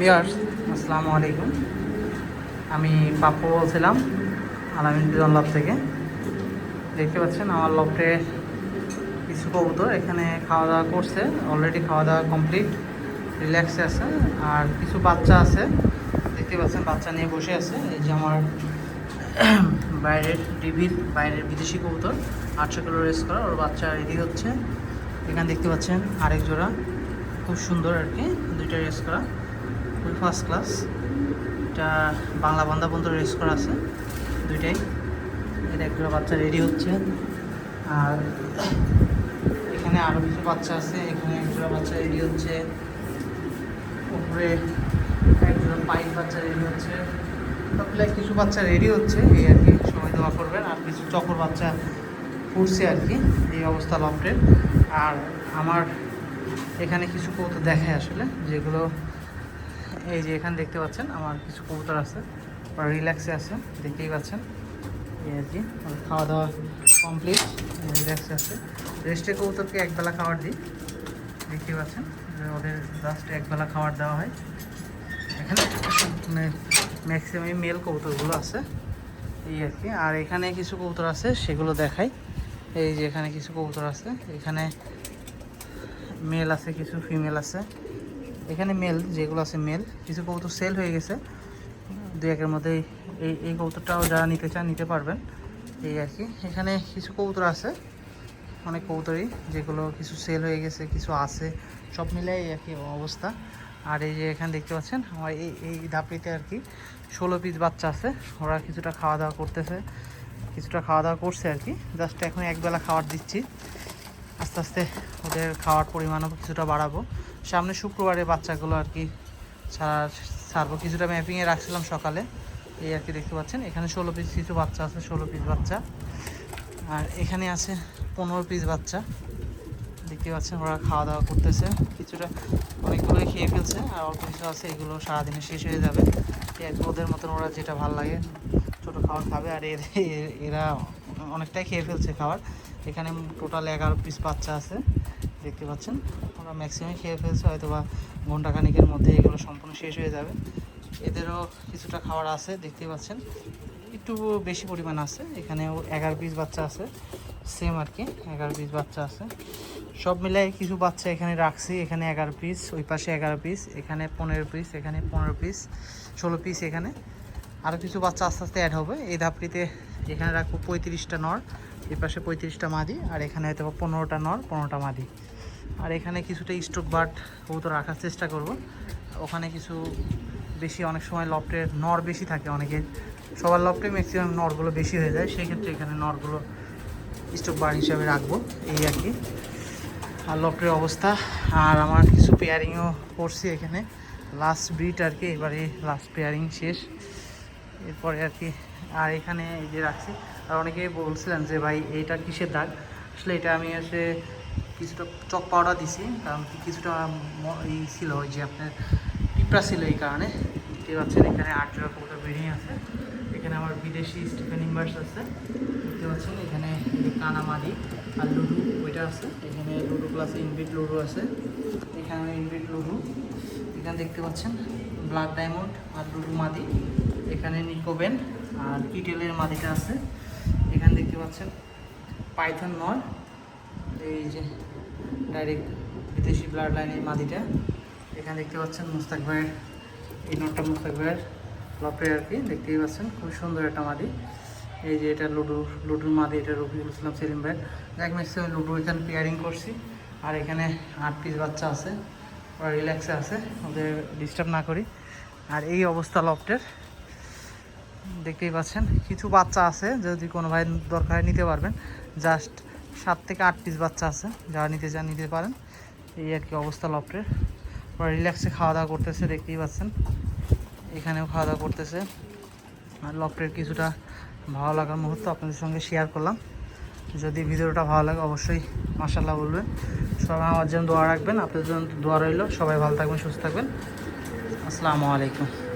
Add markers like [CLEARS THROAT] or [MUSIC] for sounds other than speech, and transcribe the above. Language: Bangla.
বিয়ার্স আসসালামু আলাইকুম। আমি পাপ্পু বলছিলাম, আলামিন বিজন লাভ থেকে। দেখতে পাচ্ছেন, আমার লফটে কিছু কবুতর, এখানে খাওয়া দাওয়া করছে অলরেডি খাওয়া দাওয়া কমপ্লিট রিল্যাক্সে আছে, আর কিছু বাচ্চা আছে। দেখতে পাচ্ছেন, বাচ্চা নিয়ে বসে আছে, এই যে আমার [CLEARS THROAT] বাইরের ডিবির, বাইরের বিদেশি কবুতর, আটশো কিলো রেস করা, ওর বাচ্চা রেডি হচ্ছে। এখানে দেখতে পাচ্ছেন, আরেক জোড়া, খুব সুন্দর আর কি, দুইটা রেস করা। খুবই ফার্স্ট ক্লাস এটা বাংলা বান্দা পর্যন্ত রেস করা আছে, দুইটাই। এটা এক জোড়া বাচ্চা রেডি হচ্ছে। আর এখানে আরও কিছু বাচ্চা আছে, এখানে এক জোড়া বাচ্চা রেডি হচ্ছে। উপরে এক জোড়া পাইপ বাচ্চা রেডি হচ্ছে। সবগুলো কিছু বাচ্চা রেডি হচ্ছে, এই আর কি, সময় দেওয়া করবেন। আর কিছু চকর বাচ্চা ফুটছে আর কি, এই অবস্থা লফটের। আর আমার এখানে কিছু কবুতর দেখায় আসলে, যেগুলো এই যে এখানে দেখতে পাচ্ছেন, আমার কিছু কবুতর আছে। ওরা রিল্যাক্সে আছে, দেখতেই পাচ্ছেন। এই আর কি খাওয়া দাওয়া কমপ্লিট রিল্যাক্সে আছে। রেস্টে কবুতরকে একবেলা খাবার দিই, দেখতেই পাচ্ছেন। ওদের লাস্টে একবেলা খাবার দেওয়া হয়। এখানে ম্যাক্সিমাম মেল কবুতরগুলো আছে। এই আর কি, আর এখানে কিছু কবুতর আছে, সেগুলো দেখাই। এই যে এখানে কিছু কবুতর আছে, এখানে মেল আছে, কিছু ফিমেল আছে। এখানে মেল, যেগুলো আছে মেল, কিছু কবুতর সেল হয়ে গেছে। দু একের মধ্যে এই এই কবুতরটাও যারা নিতে চান, নিতে পারবেন। এই আর কি। এখানে কিছু কবুতর আছে, অনেক কবুতরই, যেগুলো কিছু সেল হয়ে গেছে, কিছু আছে, সব মিলে এই আর কি অবস্থা। আর এই যে এখানে দেখতে পাচ্ছেন, আমার এই এই ধাপড়িতে আর কি ষোলো পিস বাচ্চা আছে। ওরা কিছুটা খাওয়া দাওয়া করতেছে, কিছুটা খাওয়া দাওয়া করছে আর কি। জাস্ট এখন একবেলা খাবার দিচ্ছি। আস্তে আস্তে ওদের খাওয়ার পরিমাণও কিছুটা বাড়াবো। সামনে শুক্রবারে বাচ্চাগুলো আর কি ছাড় ছাড়বো। কিছুটা ম্যাপিংয়ে রাখছিলাম সকালে। এই আর কি দেখতে পাচ্ছেন, এখানে ষোলো পিস কিছু বাচ্চা আছে, ষোলো পিস বাচ্চা। আর এখানে আছে পনেরো পিস বাচ্চা। দেখতে পাচ্ছেন, ওরা খাওয়া দাওয়া করতেছে। কিছুটা অনেকগুলোই খেয়ে ফেলছে, আর অল্প কিছু আছে, এগুলো সারাদিনে শেষ হয়ে যাবে। ওদের মতন ওরা যেটা ভালো লাগে, ছোটো খাবার খাবে। আর এরা অনেকটাই খেয়ে ফেলছে খাবার। এখানে টোটাল এগারো পিস বাচ্চা আছে। দেখতে পাচ্ছেন। ওরা ম্যাক্সিমাম খেয়ে ফেলছে হয়তো বা ঘন্টাখানিকের মধ্যে এগুলো সম্পূর্ণ শেষ হয়ে যাবে। এদেরও কিছুটা খাবার আছে, দেখতেই পাচ্ছেন। একটু বেশি পরিমাণ আছে, এখানেও এগারো পিস বাচ্চা আছে সেম আর কি, এগারো পিস বাচ্চা আছে। সব মিলাই কিছু বাচ্চা এখানে রাখছি, এখানে এগারো পিস ওই পাশে এগারো পিস এখানে পনেরো পিস এখানে পনেরো পিস ষোলো পিস এখানে। আরও কিছু বাচ্চা আস্তে আস্তে অ্যাড হবে, এই ধাপটিতে এখানে রাখব পঁয়ত্রিশটা নর। এই পাশে পঁয়ত্রিশটা মাদি, আর এখানে হয়তো পনেরোটা নর পনেরোটা মাদি। আর এখানে কিছুটা স্টক বার্ড কবুতর রাখার চেষ্টা করব। ওখানে কিছু বেশি, অনেক সময় লফটের নর বেশি থাকে অনেকের সবার লফটে ম্যাক্সিমাম নরগুলো বেশি হয়ে যায়, সেই ক্ষেত্রে এখানে নরগুলো স্টক বার্ড হিসাবে রাখব, এই আর কি। আর লফটের অবস্থা, আর আমার কিছু পেয়ারিংও করছি এখানে। লাস্ট ব্রিড আর কি, এবারে লাস্ট পেয়ারিং শেষ। এরপরে আর কি, আর এখানে এই যে রাখছি। আর অনেকেই বলছিলেন যে, ভাই এইটা কিসের দাগ? আসলে এটা আমি এসে কিছুটা চক পাউডার দিছি, কারণ কিছুটা ই ছিল, ওই যে আপনার পিঁপড়া ছিল এই কারণে। দেখতে পাচ্ছেন এখানে আট জোড়া কবুতর ব্রিডিং আছে। এখানে আমার বিদেশি স্টিফেন ইনভার্স আছে। দেখতে পাচ্ছেন এখানে যে আর লুডু, ওইটা আছে। এখানে লুডু প্লাস ইনভিট লুডু আছে। এখানে ইনভিট লুডু। এখানে দেখতে পাচ্ছেন ব্ল্যাক ডায়মন্ড আর লুডু মাদি এখানে নিকোবেন আর কিটেলের মাদিটা আছে। এখানে দেখতে পাচ্ছেন পাইথন নয়। এই যে ডাইরেক্ট বিদেশি ব্লাড লাইনের মাদিটা। এখানে দেখতে পাচ্ছেন মুস্তাক ভাইয়ের এই নটটা মুস্তাক ভাইয়ের লপে আর কি। দেখতেই পাচ্ছেন খুব সুন্দর একটা মাদি। এই যে এটা লুডু লুডুর মাদি, এটা রফিকুল ইসলাম, সেলিম ভাইয়ের যাক ম্যাক্সিমাম লুডু এখানে পেয়ারিং করছি। আর এখানে আট পিস বাচ্চা আছে। ওরা রিল্যাক্সে আছে, ওদের ডিস্টার্ব না করি। আর এই অবস্থা লফটের। দেখতেই পাচ্ছেন, কিছু বাচ্চা আছে, যদি কোনো ভাই দরকার নিতে পারবেন। জাস্ট সাত থেকে আট পিস বাচ্চা আছে, যারা নিতে চান, নিতে পারেন। এই আর কি অবস্থা লফটের। ওরা রিল্যাক্সে খাওয়া দাওয়া করতেছে, দেখতেই পাচ্ছেন। এখানেও খাওয়া দাওয়া করতেছে। আর লফটের কিছুটা ভালো লাগার মুহূর্ত আপনাদের সঙ্গে শেয়ার করলাম। যদি ভিডিওটা ভালো লাগে অবশ্যই মাসাল্লাহ বলবেন। সবাই আমার জন্য দোয়া রাখবেন, আপনাদের জন্য দোয়া রইল। সবাই ভালো থাকবেন, সুস্থ থাকবেন। আসসালামু আলাইকুম।